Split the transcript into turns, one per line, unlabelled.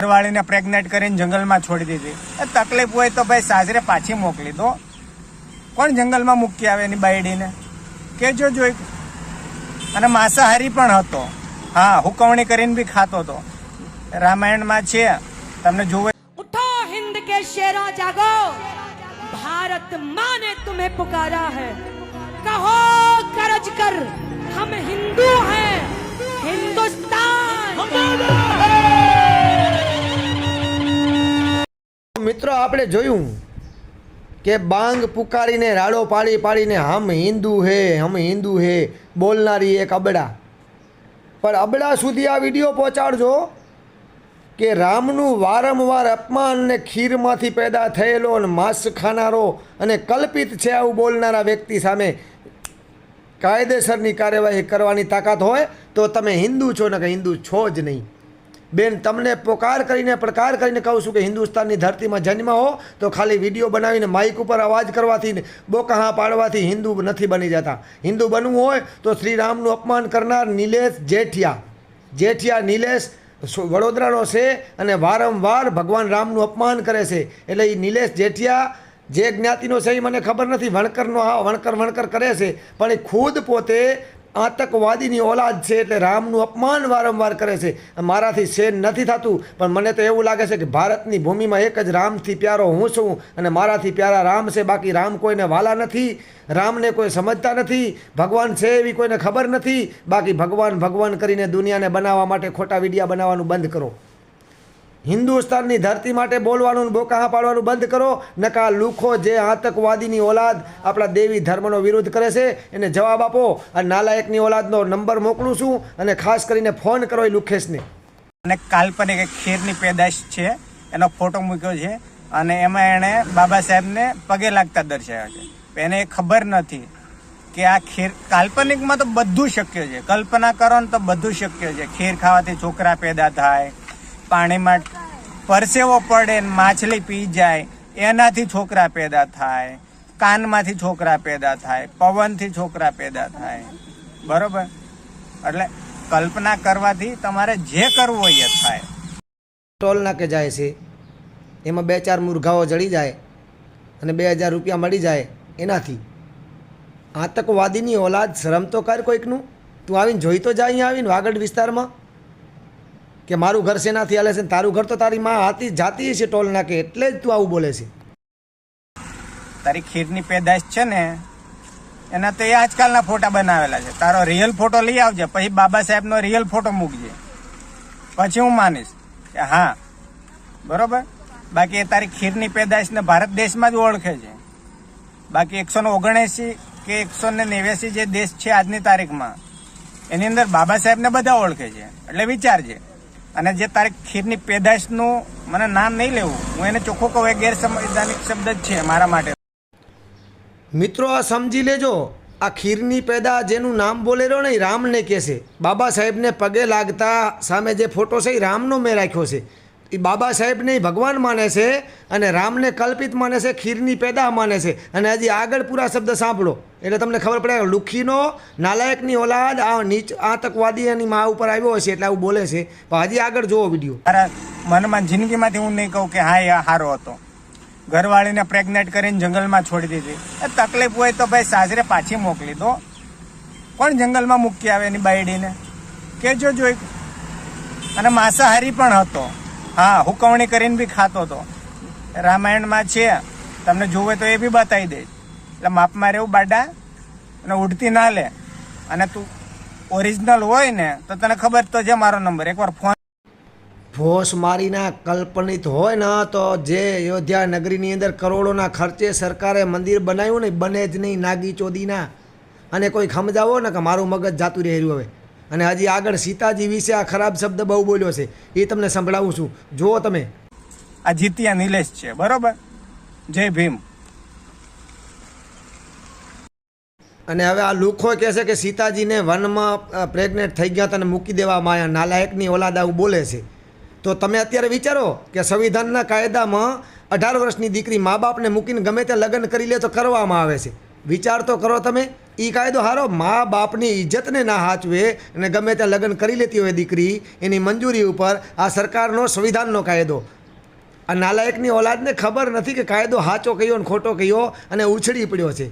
ઘરવાળીને pregnant કરીને જંગલમાં છોડી દીધી. તકલીફ હોય તો ભાઈ સાજરે પાછી મોકલી દો. કોણ જંગલમાં મૂકી આવે એની બાયડીને? કેજો જોઈ. અને માંસાહારી પણ હતો. હા હુકવણી કરીને બી ખાતો હતો. રામાયણમાં છે. તમને જોવે
ઉઠો હિન્દ કે શેરો જાગો. ભારતમાં ને તુમે પુકારા હૈ. કહો કરજ કર હમ હિન્દુ હૈ. હિન્દુસ્તાન.
મિત્રો, આપણે જોયું કે બાંગ પુકારીને રાડો પાડી પાડીને, હમ હિન્દુ હે, હમ હિન્દુ હે, બોલનારી એક અબડા. પણ અબડા સુધી આ વીડિયો પહોંચાડજો કે રામનું વારંવાર અપમાન ને ખીરમાંથી પેદા થયેલો અને માંસ ખાનારો અને કલ્પિત છે આવું બોલનારા વ્યક્તિ સામે કાયદેસરની કાર્યવાહી કરવાની તાકાત હોય, તો તમે હિન્દુ છો ને કે હિન્દુ છો જ નહીં. બેન, તમને પોકાર કરીને, પડકાર કરીને કહું છું કે હિન્દુસ્તાનની ધરતીમાં જન્મ હો, તો ખાલી વીડિયો બનાવીને માઇક ઉપર અવાજ કરવાથી બોકાહા પાડવાથી હિન્દુ નથી બની જતા. હિન્દુ બનવું હોય તો શ્રી રામનું અપમાન કરનાર નિલેશ જેઠિયા. જેઠિયા નિલેશ વડોદરાનો છે અને વારંવાર ભગવાન રામનું અપમાન કરે છે. એટલે એ નિલેશ જેઠિયા જે જ્ઞાતિનો છે એ મને ખબર નથી, વણકરનો આ વણકર વણકર કરે છે. પણ એ ખુદ પોતે આતંકવાદીની ઓલાદ છે એટલે રામનું અપમાન વારંવાર કરે છે. મારાથી સહેન નથી થતું, પણ મને તો એવું લાગે છે કે ભારતની ભૂમિમાં એક જ રામથી પ્યારો હું છું અને મારાથી પ્યારા રામ છે, બાકી રામ કોઈને વાલા નથી, રામને કોઈ સમજતા નથી, ભગવાન છે એવી કોઈને ખબર નથી, બાકી ભગવાન ભગવાન કરીને દુનિયાને બનાવવા માટે ખોટા વિડિયા બનાવવાનું બંધ કરો. હિન્દુસ્તાનની ધરતી માટે બોલવાનું બોકાહા પાડવાનું બંધ કરો. નકા લુખો જે આતંકવાદીની ઓલાદ આપણા દેવી ધર્મનો વિરોધ કરે છે, એને જવાબ આપો. આ નાલાયકની ઓલાદનો નંબર મોકલું છું અને ખાસ કરીને ફોન કરો એ લુખેશને.
અને કાલ્પનિક એક ખીરની પેદાશ છે, એનો ફોટો મૂક્યો છે અને એમાં એણે બાબા સાહેબને પગે લાગતા દર્શાવ્યા છે. એને ખબર નથી કે આ ખીર કાલ્પનિકમાં તો બધું શક્ય છે. કલ્પના કરો ને તો બધું શક્ય છે. ખીર ખાવાથી છોકરા પેદા થાય પાણીમાં પરસેવો પડે માછલી પી જાય, એનાથી છોકરા પેદા થાય, કાનમાંથી છોકરા પેદા થાય, પવનથી છોકરા પેદા થાય. બરોબર? એટલે કલ્પના કરવાથી તમારે જે કરવું હોય એ થાય.
ટોલ નાકે જાય છે. એમાં બે ચાર મુરઘાઓ જડી જાય અને બે હજાર રૂપિયા મળી જાય એનાથી. આતંકવાદીની ઓલાદ શરમ તો કર કોઈકનું. તું આવીને જોઈ તો જા, અહીંયા આવીને વાગડ વિસ્તારમાં. કે મારું ઘર શેનાથી હાલે છે ને તારું ઘર તો તારી માં હાથી જાતી છે ટોલ નાખે એટલે જ તું આવું બોલે છે.
તારી ખીરની પેદાશ છે ને, એના તો એ આજકાલના ફોટા બનાવેલા છે. તારો રિયલ ફોટો લઈ આવજે, પછી બાબા સાહેબનો રિયલ ફોટો મૂકજે. પછી હું માનીશ કે હા, બરોબર? બાકી એ તારી ખીરની પેદાશને ભારત દેશમાં જ ઓળખે છે. બાકી એકસો ને ઓગણએંસી કે એકસો ને નેવ્યાસી જે દેશ છે આજની તારીખમાં, એની અંદર બાબા સાહેબને બધા ઓળખે છે. એટલે વિચારજે. અને જે તારી ખીરની પેદાશનું મને નામ નહીં લેવું, હું એને ચોખ્ખો કહું, એ ગેરસંવૈધાનિક શબ્દ જ છે મારા માટે.
મિત્રો, આ સમજી લેજો, આ ખીરની પેદા જેનું નામ બોલેલો ને રામને કહેશે. બાબા સાહેબને પગે લાગતા સામે જે ફોટો છે એ રામનો મેં રાખ્યો છે. એ બાબા સાહેબને ભગવાન માને છે અને રામને કલ્પિત માને છે, ખીરની પેદા માને છે. અને હજી આગળ પૂરા શબ્દ સાંભળો. એટલે તમને ખબર પડે, લુખીનો નાલાયકની ઓલાદ આ નીચ આતંકવાદી એની મા ઉપર આવ્યો હશે એટલે આવું બોલે છે. પણ હજી આગળ જોવો વીડિયો.
મારા મનમાં જિંદગીમાંથી હું નહીં કહું કે હા, એ સારો હતો. ઘરવાળીને પ્રેગ્નેટ કરીને જંગલમાં છોડી દીધી. તકલીફ હોય તો ભાઈ સાસરે પાછી મોકલી દો. કોણ જંગલમાં મૂકી આવે એની બાયડીને? કેજો જોઈ. અને માંસાહારી પણ હતો. હા, હુકવણી કરીને બી ખાતો હતો. રામાયણમાં છે. તમને જોવે તો એ બી બતાવી દે. એટલે માપમાં રહેવું બાડા અને ઉડતી ના લે. અને તું ઓરિજિનલ હોય ને, તો તને ખબર તો છે મારો નંબર. એકવાર ફોન
ફોસ મારીના કલ્પનિત હોય ને તો જે અયોધ્યા નગરીની અંદર કરોડોના ખર્ચે સરકારે મંદિર બનાવ્યું ને, બને જ નહીં નાગી ચોદીના. અને કોઈ સમજાવો ને કે મારું મગજ જાતું રહી રહ્યું હવે. અને હજી આગળ સીતાજી વિશે આ ખરાબ શબ્દ બહુ બોલ્યો છે એ તમને સંભળાવું છું. જુઓ તમે.
આ જીત્યા નિલેશ છે બરોબર? જય ભીમ.
અને હવે આ લુખો કહે છે કે સીતાજીને વનમાં પ્રેગ્નેન્ટ થઈ ગયા તને મૂકી દેવામાં આવ્યા. નાલાયકની ઓલાદ આવું બોલે છે. તો તમે અત્યારે વિચારો કે સંવિધાનના કાયદામાં અઢાર વર્ષની દીકરી મા બાપને મૂકીને ગમે ત્યાં લગ્ન કરી લે તો કરવામાં આવે છે. વિચાર તો કરો તમે. એ કાયદો હારો, મા બાપની ઇજ્જતને ના હાચવે અને ગમે ત્યાં લગ્ન કરી લેતી હોય દીકરી, એની મંજૂરી ઉપર આ સરકારનો સંવિધાનનો કાયદો. આ નાલાયકની ઓલાદને ખબર નથી કે કાયદો સાચો કયો અને ખોટો કયો અને ઉછળી પડ્યો છે.